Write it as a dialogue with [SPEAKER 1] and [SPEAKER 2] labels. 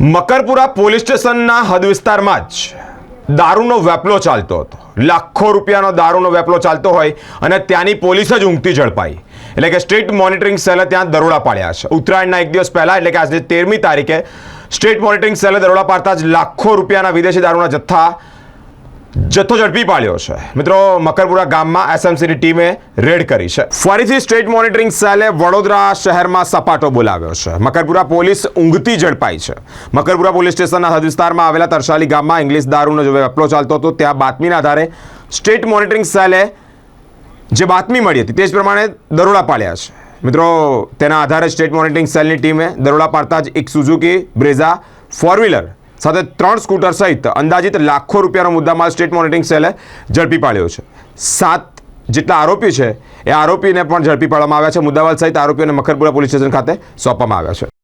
[SPEAKER 1] Makarpura police સ્ટેશનના હદ વિસ્તારમાં જ દારૂનો વેપલો ચાલતો હતો. લાખો રૂપિયાનો દારૂનો વેપલો ચાલતો હોય અને ત્યાંની પોલીસ જ ઊંઘતી ઝડપાઈ. એટલે કે સ્ટેટ મોનિટરિંગ સેલે ત્યાં દરોડા પાડ્યા છે. ઉત્તરાયણના એક દિવસ પહેલાં, એટલે કે આજે તેરમી તારીખે સ્ટેટ મોનિટરિંગ સેલે દરોડા પાડતા જ લાખો રૂપિયાના વિદેશી દારૂના જથ્થા જથ્થો ઝડપી પાડ્યો છે. મિત્રો, મકરપુરા ગામમાં એસએમસીની ટીમે રેડ કરી છે. ફરીથી સ્ટેટ મોનિટરિંગ સેલે વડોદરા શહેરમાં સપાટો બોલાવ્યો છે. મકરપુરા પોલીસ ઊંઘતી ઝડપાઈ છે. મકરપુરા પોલીસ સ્ટેશનના હદ વિસ્તારમાં આવેલા તરસાલી ગામમાં ઇંગ્લિશ દારૂનો જો વેપલો ચાલતો હતો, ત્યાં બાતમીના આધારે સ્ટેટ મોનિટરિંગ સેલે જે બાતમી મળી હતી તે જ પ્રમાણે દરોડા પાડ્યા છે. મિત્રો, તેના આધારે સ્ટેટ મોનિટરિંગ સેલની ટીમે દરોડા પાડતા જ એક સુઝુકી બ્રેઝા ફોર વ્હીલર સાથે ત્રણ સ્કૂટર સહિત અંદાજિત લાખો રૂપિયાનો મુદ્દામાલ સ્ટેટ મોનિટરિંગ સેલે ઝડપી પાડ્યો છે. સાત જેટલા આરોપી છે, એ આરોપીને પણ ઝડપી પાડવામાં આવ્યા છે. મુદ્દામાલ સહિત આરોપીઓને મખરપુરા પોલીસ સ્ટેશન ખાતે સોંપવામાં આવ્યા છે.